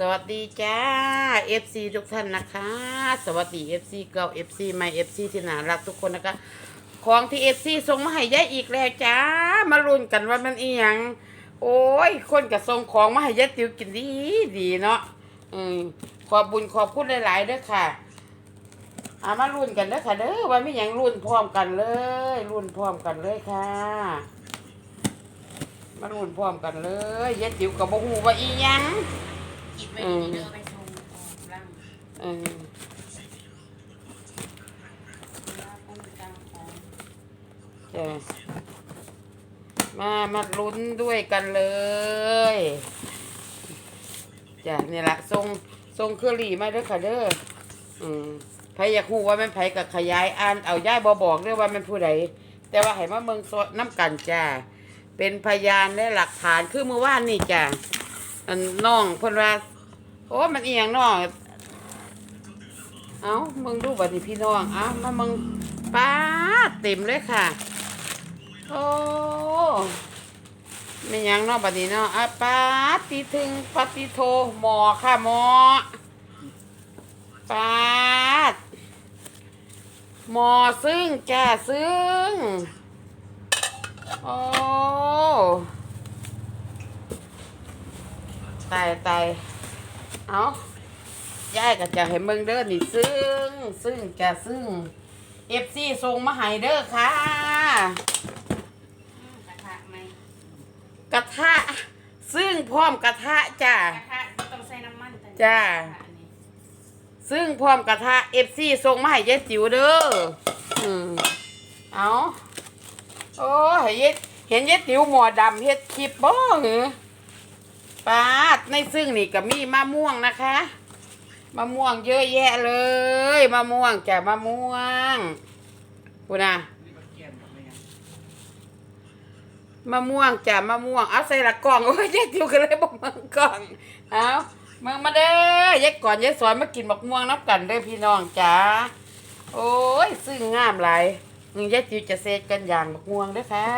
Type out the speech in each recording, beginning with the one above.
สวัสดีจ้า FC ทุกท่านนะคะ สวัสดี FC เก่า FC ใหม่ FC ที่น่ารักทุกคนนะคะ ของที่ FC ส่งมาให้ยายอีกแล้วจ้า มาลุ้นกันว่ามันอีหยังโอ้ย คนกับส่งของมาให้ยายติ๋วกินดีดีเนาะอืมขอบบุญขอบคุณหลายๆเด้อค่ะอามาลุ้นกันเด้อค่ะเด้อว่ามีหยังลุ้นพร้อมกันเลยลุ้นพร้อมกันเลยค่ะ มาลุ้นพร้อมกันเลยยายติ๋วกับบ่ฮู้ว่าอีหยัง กินไว้ดีๆเด้อไปชมออกร่างเออว่าต้งกลางของจ้ะมามาลุ้นด้วยกันเลยจ้ะนี่ละทรงทรงเครือรี่มาเด้อค่ะเด้ออืมไผอยากฮู้ว่ามันไผกับขยายอ่านเอาย่ายบอบอกเด้อว่ามันผู้ใดแต่ว่าให้มาเมืองโซน้ำกันจ้าเป็นพยานและหลักฐานคือเมื่อวานนี่จ้ะ อันน้องเพิ่นว่า โอ้มันเอียงน้องเอามึงดูบัดนี้พี่น้อง เอามามึงป้าเต็มเลยค่ะ โอ้ไม่ยังเนาะบัดนี้เนาะอะป้าตีถึงปฏิโทหมอค่ะหมอป้าดหมอซึ่งจ้าซึ่ง โอ้ ตายตายเอายายก็จะให้เบิ่งเด้อนี่ซึ่งซึ่งจะซึ่งเอฟซีส่งมาให้เด้อค่ะ กระทะไหมกระทะซึ่งพร้อมกระทะจ้ากระทะต้องใส่น้ำมันแต่จ้ากระทะนี่ซึ่งพร้อมกระทะเอฟซีส่งมาให้ยายจิ๋วเด้ออืมเอาโอ้เห็นเห็นยายจิ๋วหมอดำเฮ็ดคลิปบ่เหรอปาด ในซึ่งนี่ก็มีมะม่วงนะคะมะม่วงเยอะแยะเลยมะม่วงจ้ะมะม่วงพูนะมะม่วงจ้ะมะม่วงเอาใส่ละกล่องโอ้ยยายจิ๋วก็เลยบอกมึงกล่องเอาเมึงมาเด้อยายก่อนยายสอนมากินบักม่วงนับกันเด้อพี่น้องจ้าโอ้ยซึ่งงามหลายมึงยายจิวจะเซตกันอย่างบักม่วงเด้อค่ะ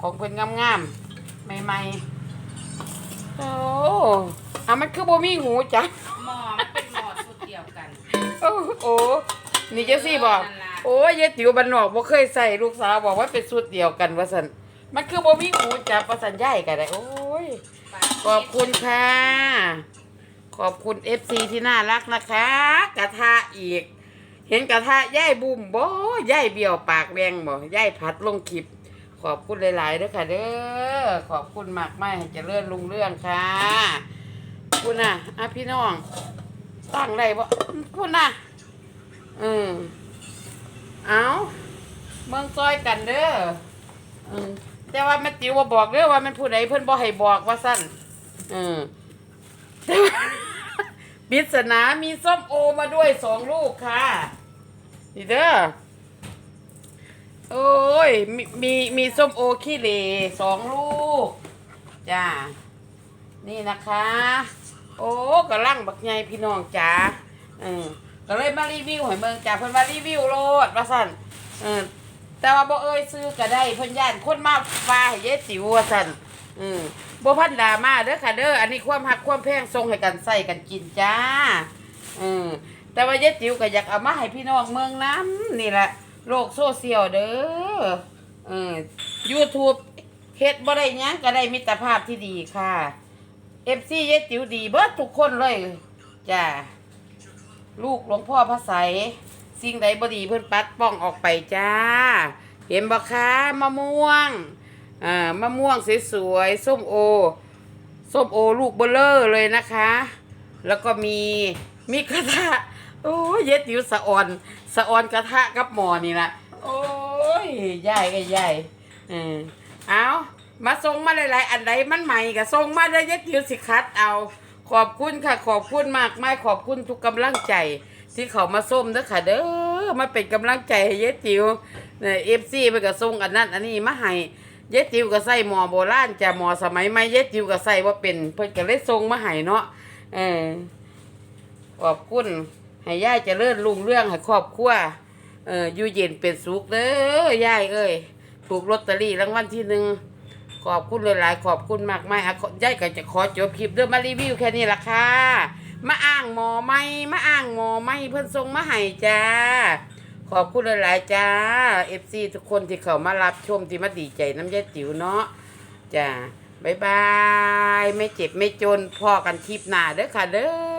ของเพิ่อนงามๆใหม่ๆ อ้เอามันคือบ่มีหูจ้ะหม้อมันเป็นหม้อสุดเดียวกันโอ้โอ้นี่จังซี่บอก โอ้ยยายติ๋วบ้านนอกบ่เคยใส่ลูกสาวบอกว่าเป็นสูตรเดียวกันว่าซั่นมันคือบ่มีหูจ้ะประสันใหญ่ก็ได้โอ้ยขอบคุณค่ะ ขอบคุณ FC ที่น่ารักนะคะ กระทะอีก เห็นกระทะย่ายบุ่มบ่ย่ายเบี้ยวปากแดงบ่ย่ายพัดลงคลิป ขอบคุณหลายๆด้อค่ะเด้อขอบคุณมากไม่ให้เจริญลุงเรื่องค่ะคุณน่ะอะพี่น้องตั้งได้บ่คุณน่ะอืมเอาเมืองซอยกันเด้ออืมแต่ว่าแม่ติวว่าบอกเด้อว่ามันผู้ใดเพิ่นบ่ให้บอกว่าสั้นอืมแต่ว่าปริศนามีส้มโอมาด้วยสองลูกค่ะนี่เด้อ โอ้ยมีมีมีส้มโอขี้เหร่สองลูก จ้า นี่นะคะ โอ้กำลังบักใหญ่พี่น้องจ้าอืมก็เลยมารีวิวให้เมืองจ้าเพิ่นมารีวิวโลดว่าสั่นเออแต่ว่าบ่เอ่ยซื้อก็ได้เพิ่นย่านคนมาฟ้าให้ยายติ๋วว่าซั่นอืมบ่พันดามาเด้อค่ะเด้ออันนี้ความฮักความแพงส่งให้กันใส่กันกินจ้าอืมแต่ว่ายายติ๋วก็อยากเอามาให้พี่น้องเมืองน้ำนี่แหละ โลกโซเชียลเด้อเออ YouTube เฮ็ดบ่ได้หยังก็ได้มิตรภาพที่ดีค่ะ FC ยายติ๋วดีเบิดทุกคนเลยจ้าลูกหลวงพ่อพระไสสิ่งใดบดีเพื่อนปัดป้องออกไปจ้า เห็นบ่คะมะม่วงอ่ามะม่วงสวยๆส้มโอส้มโอลูกเบลเลอร์เลยนะคะ แล้วก็มีมีกระทะโอ้ยเย็ดอยู่สะออน สะออนกระทะกับหมอนี่ละโอ้ยใหญ่ก็ใหญ่เออเอามาส่งมาหลายๆ อันใดมันใหม่ก็ส่งมาเลยย็ดยู่สิคัดเอาขอบคุณค่ะ ขอบคุณมากไม่ขอบคุณทุกกำลังใจ ที่เขามาส้มเด้อค่ะ เด้อมาเป็นกำลังใจให้ย็ดจิ๋วเนี่ยเอฟซีไปก็ส่งอันนั้นอันนี้มาให้ย็ดจิ๋วก็ใส่หมอโบราณจะหมอสมัยใหม่ย็ดจิ๋วก็ใส่ว่าเป็นเพิ่นก็เลยส่งมาให้เนาะเออขอบคุณ ให้ย่ายเจะเลื่อนลุงเรื่องให้ครอบครัวเอออยู่เย็นเป็นสุขเด้อย่ายเอ้ยถูกลอตเตอรี่รางวัลที่หนึ่งขอบคุณหลายๆขอบคุณมากมายอะยายก็จะขอจบคลิปเด้อมารีวิวแค่นี้ละค่ะมาอ้างหมอไหมมาอ้างหมอไหมเพิ่นส่งมาให้จ้า ขอบคุณหลายๆจ้า FC ทุกคนที่เข้ามารับชมที่มาดีใจน้ำยายติ๋วเนาะจ้าบ๊ายบาย ไม่เจ็บไม่จนพอกันคลิปหน้าเด้อค่ะเด้อ